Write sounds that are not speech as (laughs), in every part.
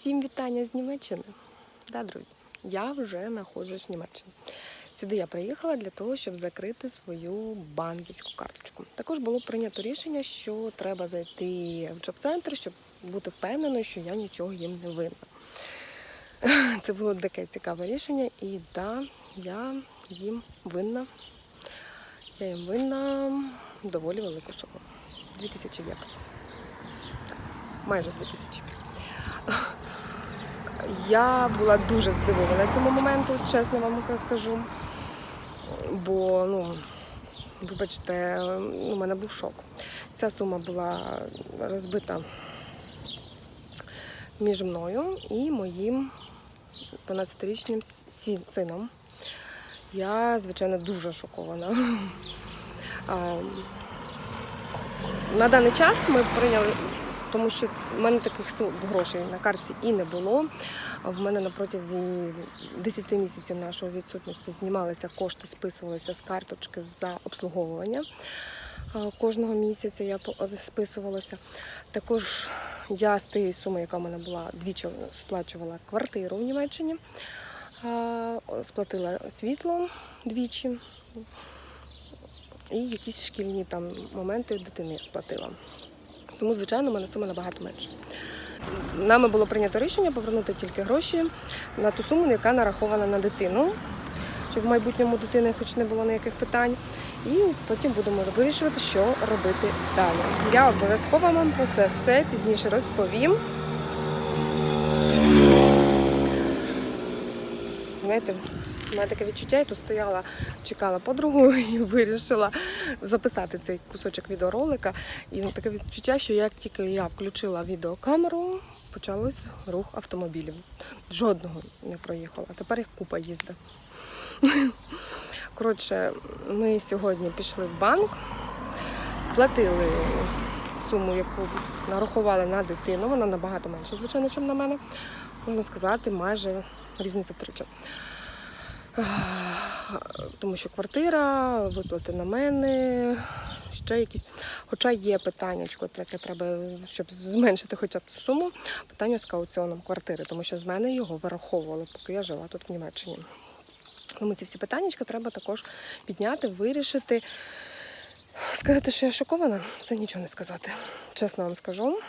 Всім вітання з Німеччини. Да, друзі, я вже знаходжусь в Німеччині. Сюди я приїхала для того, щоб закрити свою банківську карточку. Також було прийнято рішення, що треба зайти в джоб-центр, щоб бути впевненою, що я нічого їм не винна. (laughs) Це було таке цікаве рішення, і да, я їм винна. Я їм винна доволі велику суму. 2000 євро. Так, майже 2000. Я була дуже здивована цьому моменту, чесно вам скажу. Бо, ну, вибачте, у мене був шок. Ця сума була розбита між мною і моїм 12-річним сином. Я, звичайно, дуже шокована. На даний час ми прийняли, тому що в мене таких су- грошей на карті і не було. В мене на протязі 10 місяців нашої відсутності знімалися кошти, списувалися з карточки за обслуговування. Кожного місяця я списувалася. Також я з тієї суми, яка в мене була, двічі сплачувала квартиру в Німеччині, сплатила світло двічі. І якісь шкільні там моменти дитини сплатила. Тому, звичайно, в мене сума набагато менша. Нами було прийнято рішення повернути тільки гроші на ту суму, яка нарахована на дитину, щоб в майбутньому дитини хоч не було ніяких питань. І потім будемо вирішувати, що робити далі. Я обов'язково вам про це все пізніше розповім. Знаєте, у мене таке відчуття, я тут стояла, чекала подругу (laughs) і вирішила записати цей кусочок відеоролика. І таке відчуття, що як тільки я включила відеокамеру, почалось рух автомобілів. Жодного не проїхала. Тепер їх купа їздить. Коротше, ми сьогодні пішли в банк, сплатили суму, яку нарахували на дитину. Вона набагато менша, звичайно, ніж на мене. Можна сказати, майже різниця втричі. Тому що квартира, виплати на мене, ще якісь. Хоча є питання, яке треба, щоб зменшити хоча б цю суму, питання з кауціоном квартири, тому що з мене його вираховували, поки я жила тут в Німеччині. Тому ці всі питання треба також підняти, вирішити. Сказати, що я шокована, це нічого не сказати. Чесно вам скажу.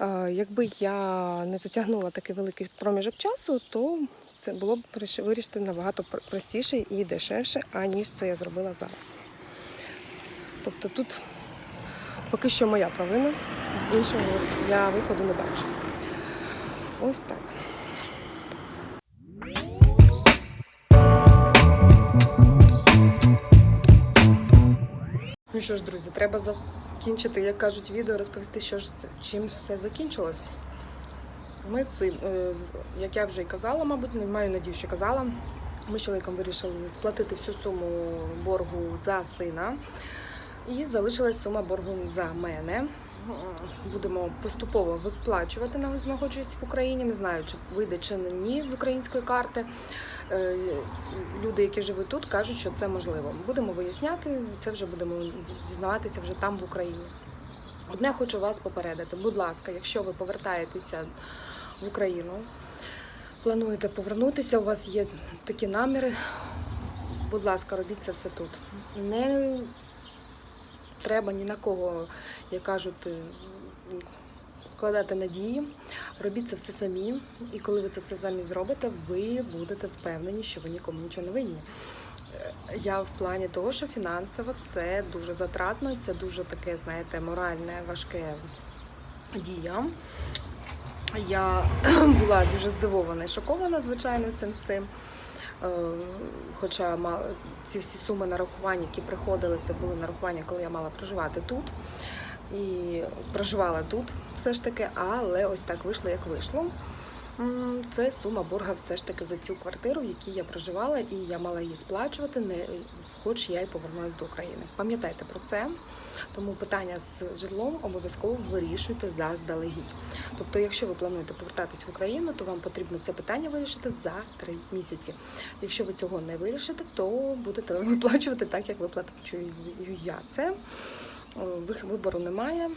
Е, Якби я не затягнула такий великий проміжок часу, то це було б вирішити набагато простіше і дешевше, аніж це я зробила зараз. Тобто тут поки що моя провина, іншого я виходу не бачу. Ось так. Ну що ж, друзі, треба закінчити, як кажуть, відео, розповісти, що ж це, чим все закінчилось. Ми з син, е, як я вже і казала, мабуть, не маю надію, що казала. Ми з чоловіком вирішили сплатити всю суму боргу за сина. І залишилась сума боргу за мене. Будемо поступово виплачувати, на- знаходжусь в Україні. Не знаю, чи вийде чи ні з української карти. Е, Люди, які живуть тут, кажуть, що це можливо. Будемо виясняти, це вже будемо дізнаватися вже там в Україні. Одне хочу вас попередити. Будь ласка, якщо ви повертаєтеся в Україну, плануєте повернутися, у вас є такі наміри. Будь ласка, робіть це все тут. Не треба ні на кого, як кажуть, е, вкладати надії. Робіть це все самі. І коли ви це все самі зробите, ви будете впевнені, що ви нікому нічого не винні. Я в плані того, що фінансово це дуже затратно, це дуже таке, знаєте, моральне, важке дія. Я (clears throat) була дуже здивована і шокована, звичайно, цим всім. Е, Хоча ці всі суми нарахувань, які приходили, це були нарахування, коли я мала проживати тут. І проживала тут все ж таки, але ось так вийшло, як вийшло. Це сума борга все ж таки за цю квартиру, в якій я проживала, і я мала її сплачувати, не хоч я й повернулася до України. Пам'ятайте про це. Тому питання з житлом обов'язково вирішуйте заздалегідь. Тобто, якщо ви плануєте повертатись в Україну, то вам потрібно це питання вирішити за три місяці. Якщо ви цього не вирішите, то будете (laughs) виплачувати так, як виплачую я це. Вибору немає.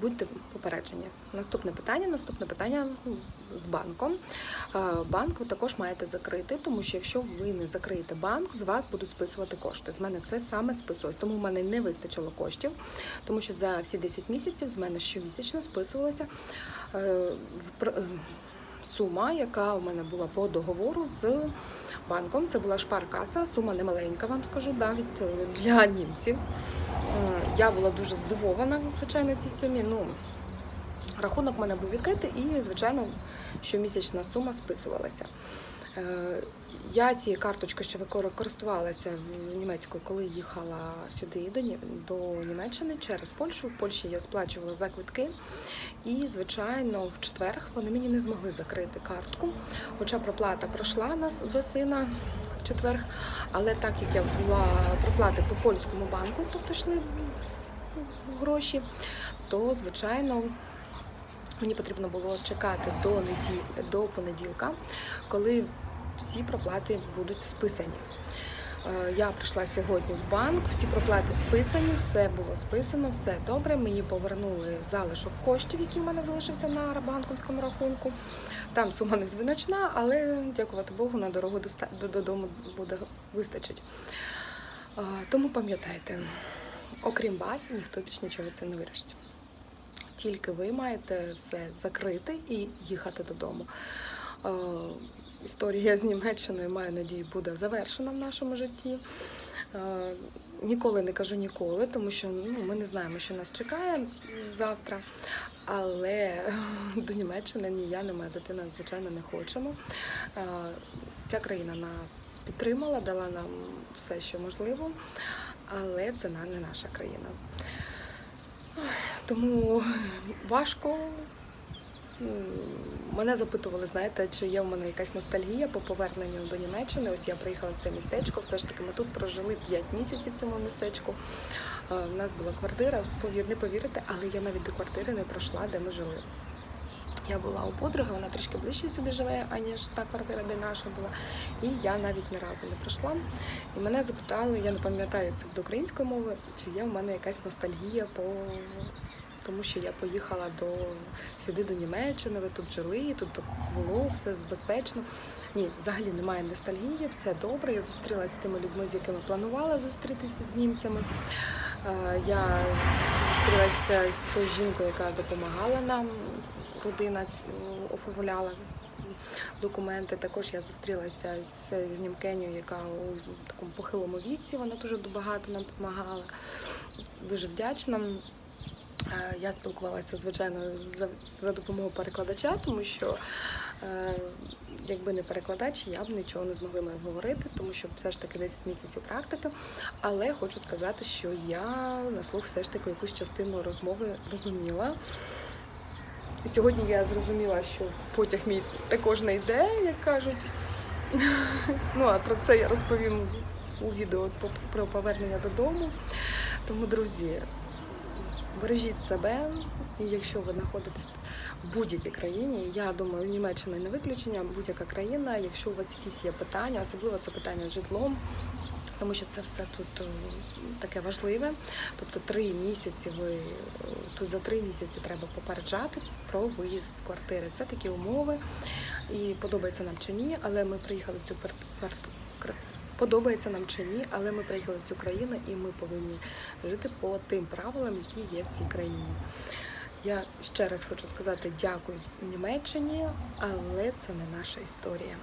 Будьте попереджені. Наступне питання. Наступне питання ну, з банком. Е, Банк ви також маєте закрити, тому що якщо ви не закриєте банк, з вас будуть списувати кошти. З мене це саме списувалось. Тому в мене не вистачило коштів, тому що за всі 10 місяців з мене щомісячно списувалася е, е, сума, яка у мене була по договору з банком. Це була шпаркаса, сума немаленька, вам скажу, навіть е, для німців. Е, Я була дуже здивована, звичайно, цій сумі. Ну, рахунок в мене був відкритий і, звичайно, щомісячна сума списувалася. Я цією карточкою ще користувалася в німецькою, коли їхала сюди до Німеччини через Польщу. В Польщі я сплачувала за квитки. І, звичайно, в четвер вони мені не змогли закрити картку. Хоча проплата пройшла нас за сина в четвер. Але так як я була проплати по польському банку, тобто йшли гроші, то звичайно. Мені потрібно було чекати до неділі, до понеділка, коли всі проплати будуть списані. Е, Я прийшла сьогодні в банк, всі проплати списані, все було списано, все добре. Мені повернули залишок коштів, які в мене залишився на банківському рахунку. Там сума незвичайна, але дякувати Богу, на дорогу додому буде вистачить. Е, Тому пам'ятайте, окрім вас, ніхто більш нічого це не вирішить. Тільки ви маєте все закрити і їхати додому. Е, Історія з Німеччиною, маю надію, буде завершена в нашому житті. Е, Ніколи не кажу ніколи, тому що ну, ми не знаємо, що нас чекає завтра. Але (laughs) до Німеччини ні я, ні моя дитина, звичайно, не хочемо. Е, Ця країна нас підтримала, дала нам все, що можливо, але це не наша країна. Тому важко. Мене запитували, знаєте, чи є в мене якась ностальгія по поверненню до Німеччини. Ось я приїхала в це містечко. Все ж таки, ми тут прожили 5 місяців в цьому містечку. Е, У нас була квартира, не повірите, але я навіть до квартири не пройшла, де ми жили. Я була у подруги, вона трішки ближче сюди живе, аніж та квартира, де наша була. І я навіть ні разу не прийшла. І мене запитали, я не пам'ятаю, як це буде українською мовою, чи є в мене якась ностальгія по тому, що я поїхала до сюди до Німеччини, ви тут жили, тут було все безпечно. Ні, взагалі немає ностальгії, все добре. Я зустрілася з тими людьми, з якими планувала зустрітися з німцями. Е, Я зустрілася з тою жінкою, яка допомагала нам, родина оформляла документи. Також я зустрілася з, з німкеню, яка у такому похилому віці, вона дуже багато нам допомагала. Дуже вдячна. Е, Я спілкувалася, звичайно, за, за допомогою перекладача, тому що е, якби не перекладач, я б нічого не змогла ми говорити, тому що все ж таки 10 місяців практики. Але хочу сказати, що я на слух все ж таки якусь частину розмови розуміла. Сьогодні я зрозуміла, що потяг мій також не йде, як кажуть. (laughs) Ну а про це я розповім у відео про повернення додому. Тому, друзі, бережіть себе, і якщо ви знаходитесь в будь-якій країні, я думаю, Німеччина не виключення, будь-яка країна, якщо у вас якісь є питання, особливо це питання з житлом. Тому що це все тут е, таке важливе. Тобто три місяці ви е, тут за три місяці треба попереджати про виїзд з квартири. Це такі умови. І подобається нам чи ні, але ми приїхали в цю кварт... Подобається нам чи ні, але ми приїхали в цю країну і ми повинні жити по тим правилам, які є в цій країні. Я ще раз хочу сказати дякую Німеччині, але це не наша історія.